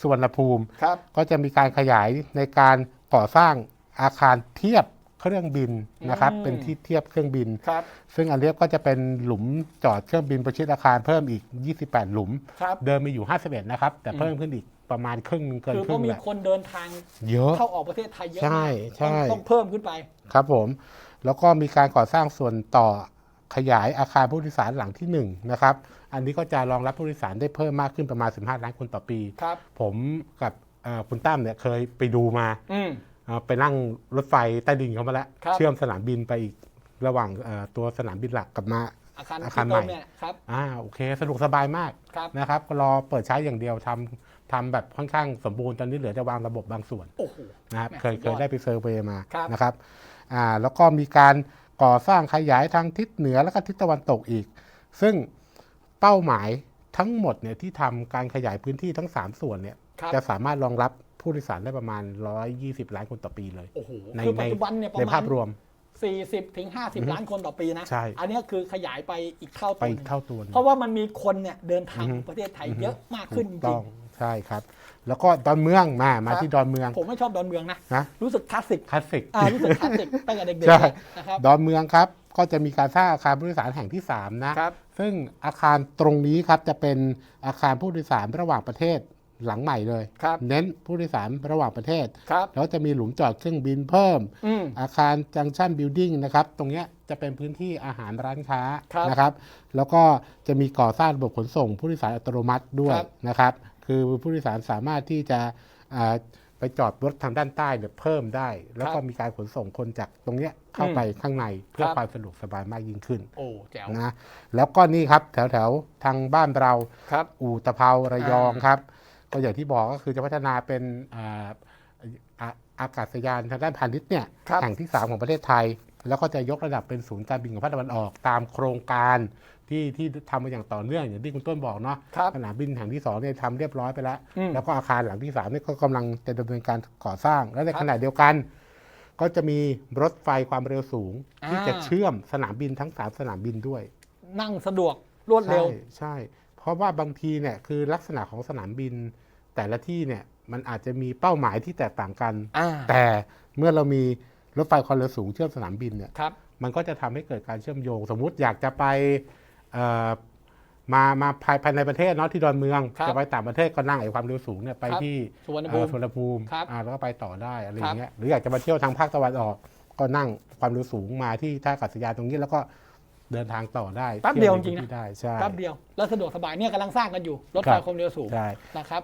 สุวรรณภูมิ ครับ ก็จะมีการขยายในการก่อสร้างอาคารเทียบเครื่องบินนะครับ อืม เป็นที่เทียบเครื่องบิน ครับ ซึ่งอันเนี้ยก็จะเป็นหลุมจอดเครื่องบินประชิดอาคารเพิ่มอีก 28 หลุม ครับ เดิมมีอยู่ 51 นะครับ แต่เพิ่มขึ้นอีกประมาณครึ่งหนึงเกินคือคเพรึ่งราะมีแหละคนเดินทางเยอะ เข้าออกประเทศไทยเยอะใช่มากใช่ ต้องต้องเพิ่มขึ้นไป ครับผม แล้วก็มีการก่อสร้างส่วนต่อ ขยายอาคารผู้โดยสารหลังที่1นะครับ อันนี้ก็จะรองรับผู้โดยสารได้เพิ่มมากขึ้นประมาณ 15 ล้านคนต่อปี ครับ ผมกับเอ่อคุณตั้มเนี่ยเคยไปดูมาอืม เอ่อไปนั่งรถไฟใต้ดินเขามาแล้ว ครับ เชื่อมสนามบินไปอีกระหว่างเอ่อตัวสนามบินหลักกับมา อาคารอาคารที่ใหม่เติมเนี่ยครับ อ่าโอเคสะดวกสบายมากครับ นะครับก็รอเปิดใช้อย่างเดียวทำทำแบบค่อนข้างสมบูรณ์ตอนนี้เหลือจะวางระบบบางส่วน โอ้โห นะครับแหม่เคยสุดเคยอดยได้ไปเซอร์เวย์มาครับ นะครับอ่าแล้วก็มีการ ก่อสร้างขยายทางทิศเหนือแล้วก็ทิศตะวันตกอีก ซึ่งเป้าหมายทั้งหมดเนี่ยที่ทำการขยายพื้นที่ทั้ง 3 ส่วนเนี่ยครับจะสามารถรองรับผู้โดยสารได้ประมาณ 120 ล้านคนต่อปีเลยโอ้โหในคือในปัจจุบันเนี่ยประในมาภาณพรวม 40ถึง50 ล้านคนต่อปีนะ ใช่อันเนี้ยคือขยายไปอีกเท่าไปตัวหอีนึ่กงเท่าตัวหนึ่ง เพราะว่ามันมีคนเนี่ยเดินทางอือฮึประเทศไทยเยอะมากขึ้นจถูกริต้องงใช่ครับ แล้วก็ดอนเมืองมามาครับที่ดอนเมืองๆผมไม่ชอบดอนเมืองนะ นะรู้สึกคลาสสิกคลาสสิก อ่ารู้สึกคลาสสิกตั้งแต่เด็กใช่ๆนะครับ ดอนเมืองครับ ก็จะมีการสร้างอาคารผู้โดยสารแห่งที่ 3 นะครับ ซึ่งอาคารตรงนี้ครับจะเป็นอาคารผู้โดยสารระหว่างประเทศ หลังใหม่เลย ครับเน้นผู้โดยสารระหว่างประเทศ ครับ แล้วจะมีหลุมจอดเครื่องบินเพิ่ม อืม อาคารจังชันบิลดิ่งนะครับ ตรงเนี้ยจะเป็นพื้นที่อาหารร้านค้าครับนะครับ แล้วก็จะมีก่อสร้างระบบขนส่งผู้โดยสารอัตโนมัติด้วยครับ นะครับ คือผู้โดยสารสามารถที่จะอ่าไปจอดรถทางด้านใต้เนี่ยเพิ่มได้ แล้วก็มีการขนส่งคนจากตรงเนี้ยเข้าไปข้างในเพื่อครับความสะดวกสบายมากยิ่งขึ้นโอ้แจ๋วนะ แล้วก็นี่ครับแถวแถวๆทางบ้านเรา ครับ อู่ตะเภาระยองครับ ก็อย่างที่บอกก็คือจะพัฒนาเป็นอ่าอ่าอากาศยานทางด้านพาณิชย์เนี่ยครับแห่งที่ 3 ของประเทศไทย แล้วก็จะยกระดับเป็นศูนย์การบินของภาคตะวันออกตามโครงการที่ที่ทำมาอย่างต่อเนื่องอย่างที่คุณต้นบอกเนาะครับสนามบินแห่งที่2เนี่ยทำเรียบร้อยไปแล้วอืมแล้วก็อาคารหลังที่3เนี่ยก็กำลังจะดำเนินการก่อสร้าง และในครับขณะเดียวกัน ก็จะมีรถไฟความเร็วสูง ที่อ่าจะเชื่อมสนามบินทั้งสามสนามบินด้วย นั่งสะดวกรวดเร็วใช่ใช่ เพราะว่าบางทีเนี่ยคือลักษณะของสนามบิน แต่ละที่เนี่ยมันอาจจะมีเป้าหมายที่แตกต่างกัน อ่า แต่เมื่อเรามีรถไฟความเร็วสูงเชื่อมสนามบินเนี่ย ครับ มันก็จะทำให้เกิดการเชื่อมโยง สมมุติอยากจะไปเอ่อมามาภายภายในประเทศเนาะที่ดอนเมืองครับจะไปต่างประเทศก็นั่งไอ้ความเร็วสูงเนี่ยไปครับที่สุวรรณเอ่ภูอมิสุวรรณภูมิครับอ่าแล้วก็ไปต่อได้อะไรอครัย่าบงเงี้ยหรืออยากจะมาเที่ยวทางภาคตะวันออก ก็นั่งความเร็วสูงมาที่ท่าอากาศยานตรงนี้แล้วก็ เดินทางต่อได้แป๊บเดียวที่จริงๆนะ ที่ได้ใช่ แป๊บเดียว แล้วสะดวกสบายเนี่ยกำลังสร้างกันอยู่ รถครัไฟบความเร็วสูงใช่ นะครับ